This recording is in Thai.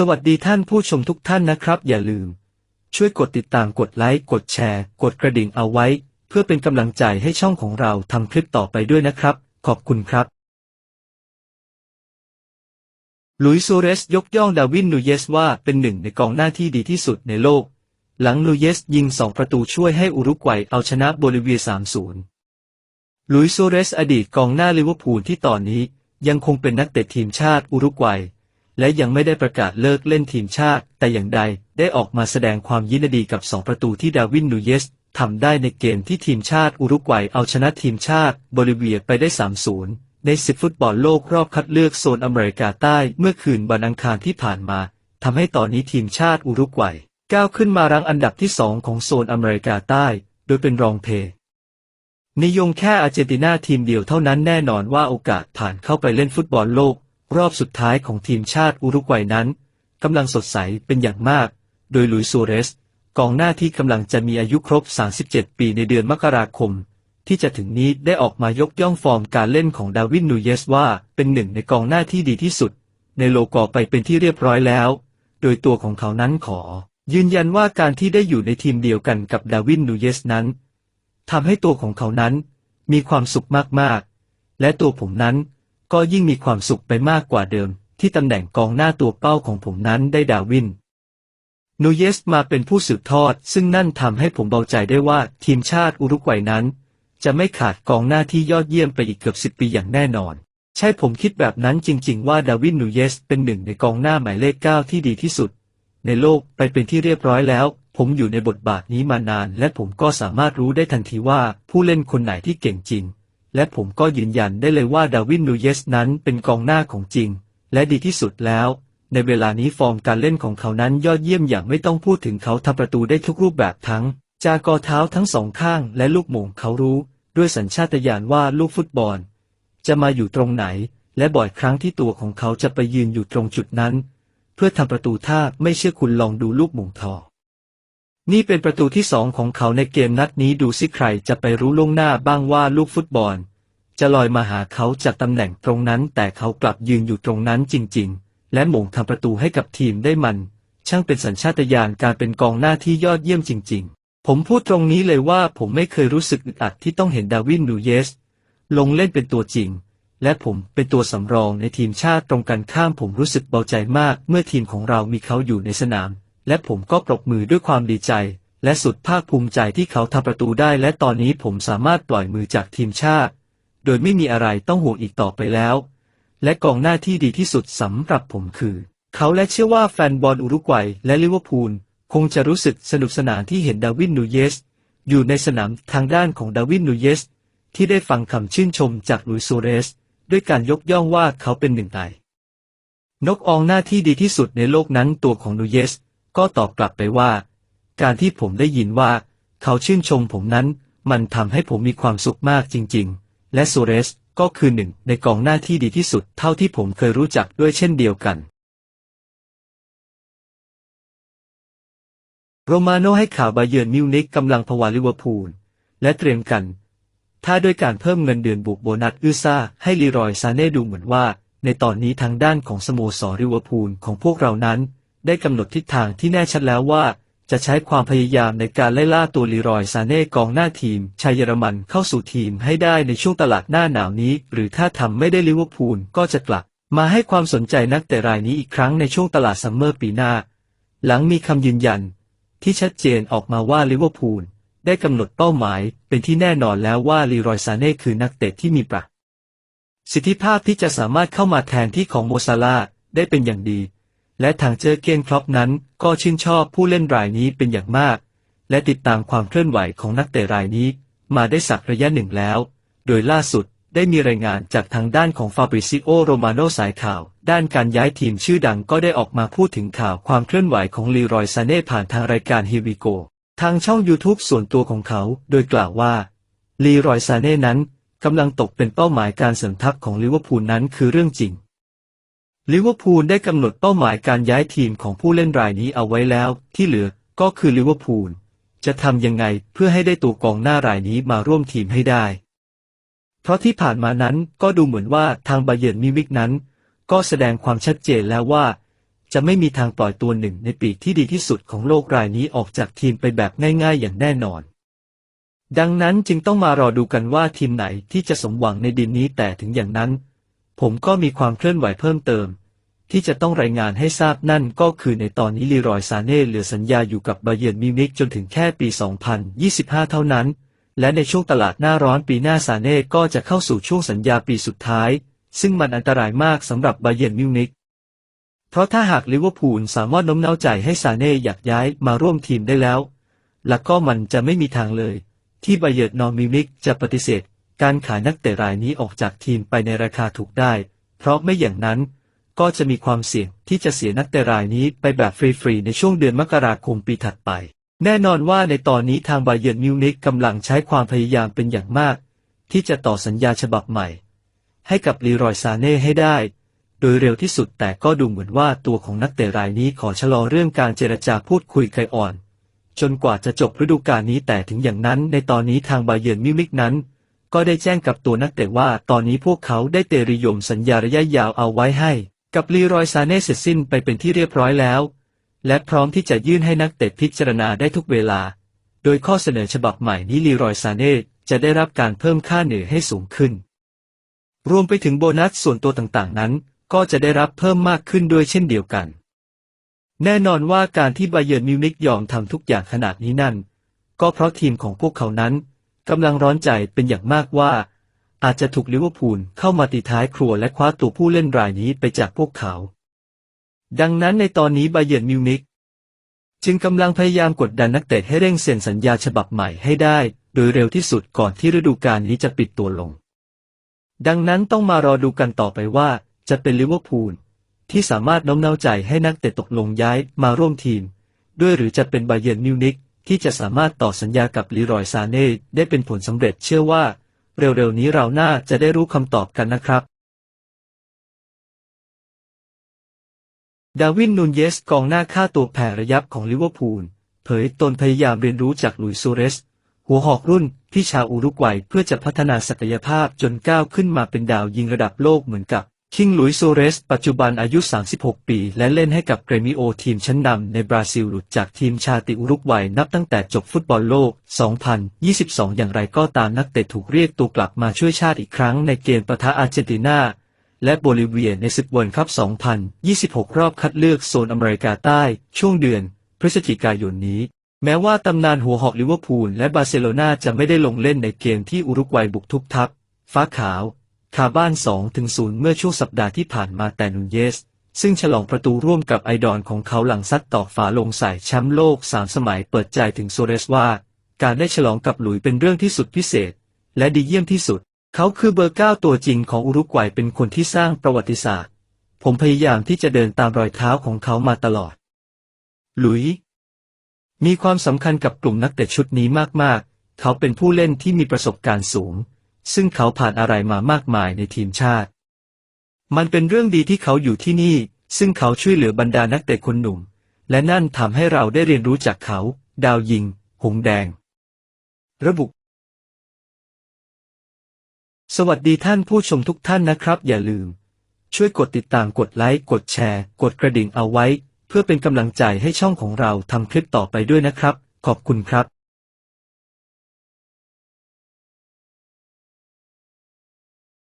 สวัสดีท่านผู้ชมทุกท่านนะครับ อย่าลืม ช่วยกดติดตามกดไลค์กดแชร์ กดกระดิ่งเอาไว้ เพื่อเป็นกำลังใจให้ช่องของเราทำคลิปต่อไปด้วยนะครับ ขอบคุณครับ ลุยส์โซเรสยกย่องดาวินนูเยสว่าเป็นหนึ่งในกองหน้าที่ดีที่สุดในโลก หลังนูเยสยิงสองประตูช่วยให้อุรุกวัยเอาชนะโบลิเวีย 3-0 ลุยส์โซเรสอดีตกองหน้าลิเวอร์พูลที่ตอนนี้ยังคงเป็นนักเตะทีมชาติอุรุกวัย และยังไม่ได้ประกาศเลิกเล่นทีมชาติ แต่อย่างใดได้ออกมาแสดงความยินดีกับ 2 ประตูที่ดาวินนูเยสทำได้ในเกมที่ทีมชาติอุรุกวัยเอาชนะทีมชาติโบลิเวียไปได้ 3-0 ในศึกฟุตบอลโลกรอบคัดเลือกโซนอเมริกาใต้เมื่อคืนวันอังคารที่ผ่านมาทำให้ตอนนี้ทีมชาติอุรุกวัยก้าวขึ้นมารั้งอันดับที่ 2 ของโซนอเมริกาใต้ โดยเป็นรองเพนิยมแค่อาร์เจนตินาทีมเดียวเท่านั้นแน่นอนว่าโอกาสผ่านเข้าไปเล่นฟุตบอลโลก รอบสุดท้ายของทีมชาติอุรุกวัยนั้นกำลังสดใสเป็นอย่างมาก โดยลุยซูเรส กองหน้าที่กำลังจะมีอายุครบ 37 ปีในเดือนมกราคม ที่จะถึงนี้ได้ออกมายกย่องฟอร์มการเล่นของดาวินนูเยสว่าเป็นหนึ่งในกองหน้าที่ดีที่สุด ในโลกอไปเป็นที่เรียบร้อยแล้ว โดยตัวของเขานั้นขอ ยืนยันว่าการที่ได้อยู่ในทีมเดียวกันกับดาวินนูเยสนั้นทำให้ตัวของเขานั้น มีความสุขมากๆ และตัวผมนั้น ก็ยิ่งมีความสุขไปมากกว่าเดิม ที่ตำแหน่งกองหน้าตัวเป้าของผมนั้นได้ดาวินนูเยสมาเป็นผู้สืบทอด ซึ่งนั่นทำให้ผมเบาใจได้ว่าทีมชาติอุรุกวัยนั้น จะไม่ขาดกองหน้าที่ยอดเยี่ยมไปอีกเกือบสิบปีอย่างแน่นอน ใช่ผมคิดแบบนั้นจริง ๆ ว่าดาวินนูเยสเป็นหนึ่งในกองหน้าหมายเลขเก้าที่ดีที่สุด ในโลกไปเป็นที่เรียบร้อยแล้ว ผมอยู่ในบทบาทนี้มานาน และผมก็สามารถรู้ได้ทันทีว่าผู้เล่นคนไหนที่เก่งจริง และผมก็ยืนยันได้เลยว่าดาวินนูเยสนั้นเป็นกองหน้าของจริง และดีที่สุดแล้ว ในเวลานี้ฟอร์มการเล่นของเขานั้นยอดเยี่ยมอย่างไม่ต้องพูดถึงเขาทำประตูได้ทุกรูปแบบทั้ง จากอเท้าทั้งสองข้างและลูกโมงเขารู้ด้วยสัญชาตญาณว่าลูกฟุตบอล จะมาอยู่ตรงไหน และบ่อยครั้งที่ตัวของเขาจะไปยืนอยู่ตรงจุดนั้น เพื่อทำประตูท่าไม่เชื่อคุณลองดูลูกโมงทอ นี่เป็นประตูที่สองของเขาในเกมนัดนี้ดูสิใครจะไปรู้ล่วงหน้าบ้างว่าลูกฟุตบอล จะลอยมาหาเขาจากตำแหน่งตรงนั้น แต่เขากลับยืนอยู่ตรงนั้นจริง ๆ และหม่งทำประตูให้กับทีมได้มัน ช่างเป็นสัญชาตญาณการเป็นกองหน้าที่ยอดเยี่ยมจริง ๆ ผมพูดตรงนี้เลยว่าผมไม่เคยรู้สึกอึดอัดที่ต้องเห็นดาวินนูเยส ลงเล่นเป็นตัวจริง และผมเป็นตัวสำรองในทีมชาติตรงกันข้ามผมรู้สึกเบาใจมาก เมื่อทีมของเรามีเขาอยู่ในสนาม และผมก็ปรบมือด้วยความดีใจ และสุดภาคภูมิใจที่เขาทำประตูได้ และตอนนี้ผมสามารถปล่อยมือจากทีมชาติ โดยไม่มีอะไรต้องห่วงอีกต่อไปแล้ว และกองหน้าที่ดีที่สุดสำหรับผมคือ เขาและเชื่อว่าแฟนบอลอุรุกวัยและลิเวอร์พูลคงจะรู้สึกสนุกสนานที่เห็นดาวินนูเยส อยู่ในสนามทางด้านของดาวินนูเยส ที่ได้ฟังคำชื่นชมจากลุยโซเรส ด้วยการยกย่องว่าเขาเป็นหนึ่งในนกอองหน้าที่ดีที่สุดในโลกนั้นตัวของนูเยส ก็ตอบกลับไปว่า การที่ผมได้ยินว่า เขาชื่นชมผมนั้น มันทำให้ผมมีความสุขมากจริง ๆ และโซเรสก็คือหนึ่งในกองหน้าที่ดีที่สุดเท่าที่ผมเคยรู้จักด้วยเช่นเดียวกัน โรมาโนให้ข่าวบาเยิร์นมิวนิกกำลังผวาลิเวอร์พูล และเตรียมกัน ถ้าด้วยการเพิ่มเงินเดือนบวกโบนัสอื้อซ่าให้ลีรอยซาเน่ดูเหมือนว่า ในตอนนี้ทางด้านของสโมสรลิเวอร์พูลของพวกเรานั้น ได้กำหนดทิศทางที่แน่ชัดแล้วว่า จะใช้ความพยายามในการไล่ล่าตัวลีรอยซาเน่กองหน้าทีมชายเยอรมันเข้าสู่ทีมให้ได้ในช่วงตลาดหน้าหนาวนี้ หรือถ้าทำไม่ได้ลิเวอร์พูลก็จะกลับ มาให้ความสนใจนักเตะรายนี้อีกครั้งในช่วงตลาดซัมเมอร์ปีหน้า หลังมีคำยืนยัน ที่ชัดเจนออกมาว่าลิเวอร์พูลได้กำหนดเป้าหมายเป็นที่แน่นอนแล้วว่าลีรอยซาเน่คือนักเตะที่มีประสิทธิภาพที่จะสามารถเข้ามาแทนที่ของโมซาลาได้เป็นอย่างดี และทางเจอเกนครอปนั้นก็ชื่นชอบผู้เล่นรายนี้เป็นอย่างมาก และติดตามความเคลื่อนไหวของนักเตะรายนี้ มาได้สักระยะหนึ่งแล้ว โดยล่าสุดได้มีรายงานจากทางด้านของฟาบริซิโอโรมาโนสายข่าว ด้านการย้ายทีมชื่อดังก็ได้ออกมาพูดถึงข่าวความเคลื่อนไหวของลีรอยซาเน่ผ่านทางรายการฮิวิโกทางช่อง YouTube ส่วนตัวของเขา โดยกล่าวว่าลีรอยซาเน่นั้นกำลังตกเป็นเป้าหมายการเสริมทัพของลิเวอร์พูลนั้นคือเรื่องจริง ลิเวอร์พูลได้กำหนดเป้าหมายการย้ายทีมของผู้เล่นรายนี้เอาไว้แล้วที่เหลือก็คือลิเวอร์พูลจะทำยังไงเพื่อให้ได้ตัวกองหน้ารายนี้มาร่วมทีมให้ได้ เพราะที่ผ่านมานั้นก็ดูเหมือนว่าทางบาเยิร์นมิวิกนั้น ก็แสดงความชัดเจนแล้วว่าจจะไม่มีทางปล่อยตัวหนึ่งในปีกที่ดีที่สุดของโลกรายนี้ออกจากทีมไปแบบง่ายๆ อย่างแน่นอน ดังนั้นจึงต้องมารอดูกันว่าทีมไหนที่จะสมหวังในดินนี้แต่ถึงอย่างนั้น ผมก็มีความเคลื่อนไหวเพิ่มเติม ที่จะต้องรายงานให้ทราบนั่นก็คือในตอนนี้ลีรอยซาเน่เหลือสัญญาอยู่กับบาเยิร์นมิวนิกจนถึงแค่ปี 2025 เท่านั้น และในช่วงตลาดหน้าร้อนปีหน้าซาเน่ก็จะเข้าสู่ช่วงสัญญาปีสุดท้าย ซึ่งมันอันตรายมากสำหรับบาเยิร์นมิวนิกเพราะถ้าหากลิเวอร์พูลสามารถโน้มน้าวใจให้ซาเน่อยากย้ายมาร่วมทีมได้แล้ว และก็มันจะไม่มีทางเลย ที่บาเยิร์นนอมิวนิกจะปฏิเสธ การขายนักเตะรายนี้ออกจากทีมไปในราคาถูกได้ เพราะไม่อย่างนั้น ก็จะมีความเสี่ยงที่จะเสียนักเตะรายนี้ไปแบบฟรีๆ ในช่วงเดือนมกราคมปีถัดไป แน่นอนว่าในตอนนี้ทางบาเยิร์นมิวนิกกำลังใช้ความพยายามเป็นอย่างมาก ที่จะต่อสัญญาฉบับใหม่ ให้กับลีรอยซาเน่ให้ได้ โดยเร็วที่สุดแต่ก็ดูเหมือนว่าตัวของนักเตะรายนี้ขอชะลอเรื่องการเจรจาพูดคุยไกลอ่อน จนกว่าจะจบฤดูกาลนี้แต่ถึงอย่างนั้น ในตอนนี้ทางบาเยิร์นมิวนิกนั้น ก็ได้แจ้งกับตัวนักเตะว่าตอนนี้พวกเขาได้เตรียมสัญญาระยะยาวเอาไว้ให้ กับลีรอยซาเน่เสร็จสิ้นไปเป็นที่เรียบร้อยแล้ว และพร้อมที่จะยื่นให้นักเตะพิจารณาได้ทุกเวลา โดยข้อเสนอฉบับใหม่นี้ลีรอยซาเน่จะได้รับการเพิ่มค่าเหนื่อยให้สูงขึ้น รวมไปถึงโบนัสส่วนตัวต่างๆนั้น ก็จะได้รับเพิ่มมากขึ้นด้วยเช่นเดียวกัน แน่นอนว่าการที่บาเยิร์นมิวนิกยอมทำทุกอย่างขนาดนี้นั่น ก็เพราะทีมของพวกเขานั้น กำลังร้อนใจเป็นอย่างมากว่า อาจจะถูกลิเวอร์พูลเข้ามาตีท้ายครัวและคว้าตัวผู้เล่นรายนี้ไปจากพวกเขา ดังนั้นในตอนนี้บาเยิร์นมิวนิกจึงกำลังพยายามกดดันนักเตะให้เร่งเซ็นสัญญาฉบับใหม่ให้ได้ โดยเร็วที่สุดก่อนที่ฤดูกาลนี้จะปิดตัวลง ดังนั้นต้องมารอดูกันต่อไปว่า จะเป็นลิเวอร์พูลที่สามารถน้อมน้าวใจให้นักเตะตกลงย้ายมาร่วมทีม ด้วยหรือจะเป็นบาเยิร์นมิวนิก ที่จะสามารถต่อสัญญากับลีรอยซาเน่ได้เป็นผลสำเร็จเชื่อว่า เร็วๆนี้เราน่าจะได้รู้คำตอบกันนะครับ ดาวินนูนเยสกองหน้าค่าตัวแผ่ระยับของลิเวอร์พูลเผยตนพยายามเรียนรู้จากลุยซูเรส หัวหอกรุ่นที่ชาวอุรุกวัยเพื่อจะพัฒนาศักยภาพจนก้าวขึ้นมาเป็นดาวยิงระดับโลกเหมือนกับ คิงหลุยส์ซูเรส ปัจจุบันอายุ 36 ปี และเล่นให้กับเกรมิโอทีมชั้นนำในบราซิลหลุดจากทีมชาติอุรุกวัยนับตั้งแต่จบฟุตบอลโลก 2022 อย่างไรก็ตามนักเตะถูกเรียกตัวกลับมาช่วยชาติอีกครั้งในเกมปะทะอาร์เจนตินา และโบลิเวียในศึกวอลคัพ 2026 รอบคัดเลือกโซนอเมริกาใต้ ช่วงเดือน พฤศจิกายนนี้ แม้ว่าตำนานหัวหอกลิเวอร์พูลและบาร์เซโลนาจะไม่ได้ลงเล่นในเกมที่อุรุกวัยบุกทุบทับฟ้าขาว คาบ้าน 2-0 เมื่อช่วงสัปดาห์ที่ผ่านมาแต่นูนเยส ซึ่งฉลองประตูร่วมกับไอดอลของเขาหลังซัดตอกฝาลงใส่แชมป์โลก 3 สมัยเปิดใจถึงโซเรสว่า การได้ฉลองกับหลุยเป็นเรื่องที่สุดพิเศษ และดีเยี่ยมที่สุด เขาคือเบอร์เก้าตัวจริงของอุรุกวัยเป็นคนที่สร้างประวัติศาสตร์ ผมพยายามที่จะเดินตามรอยเท้าของเขามาตลอด หลุย มีความสำคัญกับกลุ่มนักเตะชุดนี้มากๆ เขาเป็นผู้เล่นที่มีประสบการณ์สูง ซึ่งเขาผ่านอะไรมามากมายในทีมชาติ มันเป็นเรื่องดีที่เขาอยู่ที่นี่ ซึ่งเขาช่วยเหลือบรรดานักเตะคนหนุ่ม และนั่นทำให้เราได้เรียนรู้จากเขา ดาวยิง หงแดง ระบุ สวัสดีท่านผู้ชมทุกท่านนะครับ อย่าลืม ช่วยกดติดตามกดไลค์ กดแชร์ กดกระดิ่งเอาไว้ เพื่อเป็นกำลังใจให้ช่องของเราทำคลิปต่อไปด้วยนะครับ ขอบคุณครับ